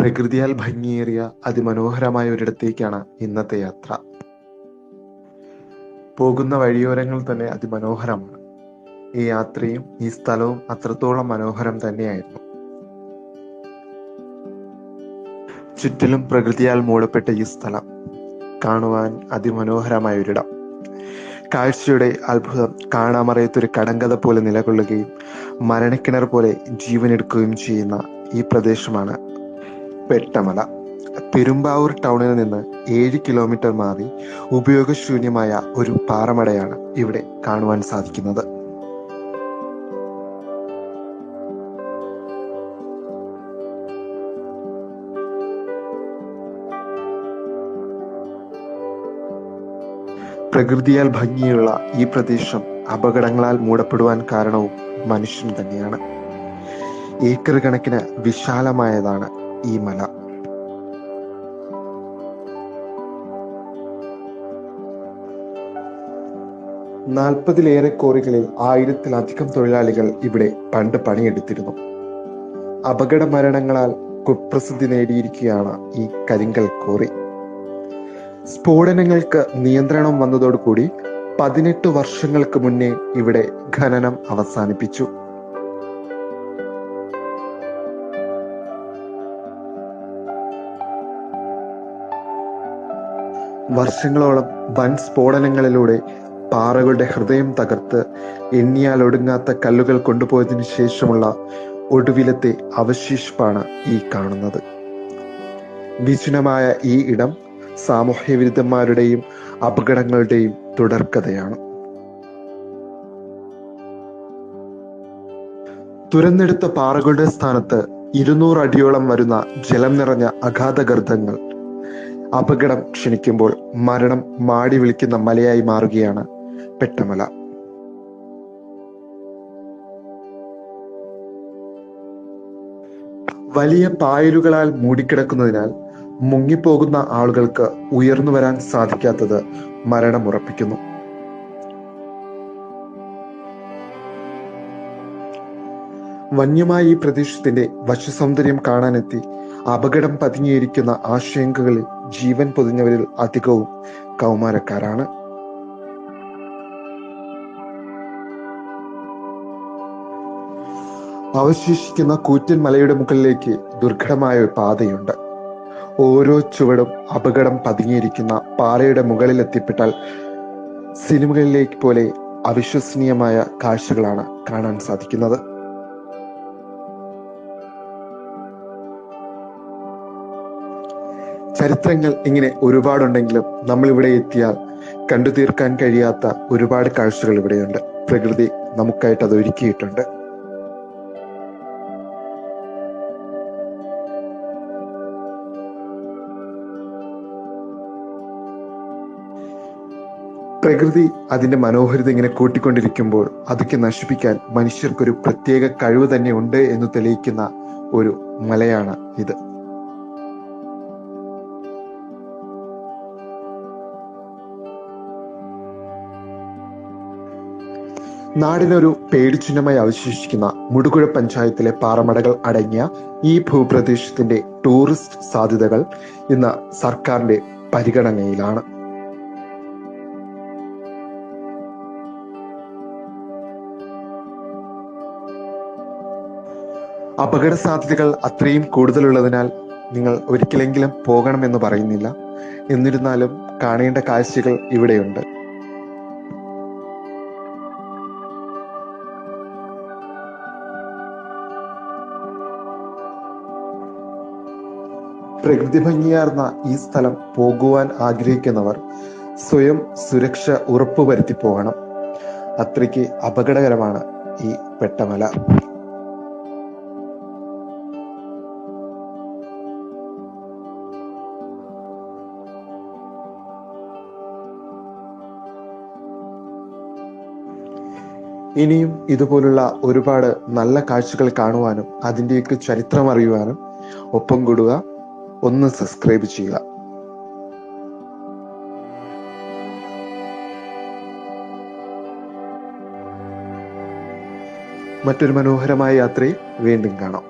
പ്രകൃതിയാൽ ഭംഗിയേറിയ അതിമനോഹരമായ ഒരിടത്തേക്കാണ് ഇന്നത്തെ യാത്ര. പോകുന്ന വഴിയോരങ്ങൾ തന്നെ അതിമനോഹരമാണ്. ഈ യാത്രയും ഈ സ്ഥലവും അത്രത്തോളം മനോഹരം തന്നെയായിരുന്നു. ചുറ്റിലും പ്രകൃതിയാൽ മൂടപ്പെട്ട ഈ സ്ഥലം കാണുവാൻ അതിമനോഹരമായ ഒരിടം. കാഴ്ചയുടെ അത്ഭുതം കാണാമറിയത്തൊരു കടങ്കഥ പോലെ നിലകൊള്ളുകയും മരണക്കിണർ പോലെ ജീവനെടുക്കുകയും ചെയ്യുന്ന ഈ പ്രദേശമാണ് പെട്ടമല. പെരുമ്പാവൂർ ടൗണിൽ നിന്ന് ഏഴ് കിലോമീറ്റർ മാറി ഉപയോഗശൂന്യമായ ഒരു പാറമടയാണ് ഇവിടെ കാണുവാൻ സാധിക്കുന്നത്. പ്രകൃതിയാൽ ഭംഗിയുള്ള ഈ പ്രദേശം അപകടങ്ങളാൽ മൂടപ്പെടുവാൻ കാരണവും മനുഷ്യൻ തന്നെയാണ്. ഏക്കർ കണക്കിന് വിശാലമായതാണ് ഈ മല. നാൽപ്പതിലേറെ കോറികളിൽ ആയിരത്തിലധികം തൊഴിലാളികൾ ഇവിടെ പണ്ട് പണിയെടുത്തിരുന്നു. അപകട മരണങ്ങളാൽ കുപ്രസിദ്ധി നേടിയിരിക്കുകയാണ് ഈ കരിങ്കൽ കോറി. സ്ഫോടനങ്ങൾക്ക് നിയന്ത്രണം വന്നതോടുകൂടി പതിനെട്ട് വർഷങ്ങൾക്ക് മുന്നേ ഇവിടെ ഖനനം അവസാനിപ്പിച്ചു. വർഷങ്ങളോളം വൻ സ്ഫോടനങ്ങളിലൂടെ പാറകളുടെ ഹൃദയം തകർത്ത് എണ്ണിയാൽ ഒടുങ്ങാത്ത കല്ലുകൾ കൊണ്ടുപോയതിനു ശേഷമുള്ള ഒടുവിലത്തെ അവശേഷിപ്പാണ് ഈ കാണുന്നത്. വിജനമായ ഈ ഇടം സാമൂഹ്യ വിരുദ്ധന്മാരുടെയും അപകടങ്ങളുടെയും തുടർക്കഥയാണ്. തുരന്നെടുത്ത പാറകളുടെ സ്ഥാനത്ത് ഇരുന്നൂറ് അടിയോളം വരുന്ന ജലം നിറഞ്ഞ അഗാധ ഗർത്തങ്ങൾ അപകടം ക്ഷണിക്കുമ്പോൾ മരണം മാടി വിളിക്കുന്ന മലയായി മാറുകയാണ് പെട്ടമല. വലിയ പായലുകളാൽ മൂടിക്കിടക്കുന്നതിനാൽ മുങ്ങിപ്പോകുന്ന ആളുകൾക്ക് ഉയർന്നു വരാൻ സാധിക്കാത്തത് മരണം ഉറപ്പിക്കുന്നു. വന്യമായ ഈ പ്രദേശത്തിന്റെ വശ്യസൗന്ദര്യം കാണാനെത്തി അപകടം പതുങ്ങിയിരിക്കുന്ന ആശങ്കകളിൽ ജീവൻ പൊതിഞ്ഞവരിൽ അധികവും കൗമാരക്കാരാണ്. അവശേഷിക്കുന്ന കൂറ്റൻ മലയുടെ മുകളിലേക്ക് ദുർഘടമായ ഒരു പാതയുണ്ട്. ഓരോ ചുവടും അപകടം പതുങ്ങിയിരിക്കുന്ന പാറയുടെ മുകളിൽ എത്തിപ്പെട്ടാൽ സിനിമകളിലേക്ക് പോലെ അവിശ്വസനീയമായ കാഴ്ചകളാണ് കാണാൻ സാധിക്കുന്നത്. ചരിത്രങ്ങൾ ഇങ്ങനെ ഒരുപാടുണ്ടെങ്കിലും നമ്മൾ ഇവിടെ എത്തിയാൽ കണ്ടു തീർക്കാൻ കഴിയാത്ത ഒരുപാട് കാഴ്ചകൾ ഇവിടെയുണ്ട്. പ്രകൃതി നമുക്കായിട്ട് അത് ഒരുക്കിയിട്ടുണ്ട്. പ്രകൃതി അതിന്റെ മനോഹരിത ഇങ്ങനെ കൂട്ടിക്കൊണ്ടിരിക്കുമ്പോൾ അതൊക്കെ നശിപ്പിക്കാൻ മനുഷ്യർക്കൊരു പ്രത്യേക കഴിവ് തന്നെ ഉണ്ട് എന്ന് തെളിയിക്കുന്ന ഒരു മലയാണ് ഇത്. നാടിനൊരു പേടിച്ചിഹ്നമായി അവശേഷിക്കുന്ന മുടുകുഴ പഞ്ചായത്തിലെ പാറമടകൾ അടങ്ങിയ ഈ ഭൂപ്രദേശത്തിന്റെ ടൂറിസ്റ്റ് സാധ്യതകൾ ഇന്ന് സർക്കാരിന്റെ പരിഗണനയിലാണ്. അപകട സാധ്യതകൾ അത്രയും കൂടുതലുള്ളതിനാൽ നിങ്ങൾ ഒരിക്കലെങ്കിലും പോകണമെന്ന് പറയുന്നില്ല. എന്നിരുന്നാലും കാണേണ്ട കാഴ്ചകൾ ഇവിടെയുണ്ട്. പ്രകൃതി ഭംഗിയാർന്ന ഈ സ്ഥലം പോകുവാൻ ആഗ്രഹിക്കുന്നവർ സ്വയം സുരക്ഷ ഉറപ്പുവരുത്തി പോകണം. അത്രയ്ക്ക് അപകടകരമാണ് ഈ പെട്ടമല. ഇനിയും ഇതുപോലുള്ള ഒരുപാട് നല്ല കാഴ്ചകൾ കാണുവാനും അതിന്റെയൊക്കെ ചരിത്രം അറിയുവാനും ഒപ്പം കൂടുക. ഒന്ന് സബ്സ്ക്രൈബ് ചെയ്യുക. മറ്റൊരു മനോഹരമായ യാത്രയിൽ വീണ്ടും കാണാം.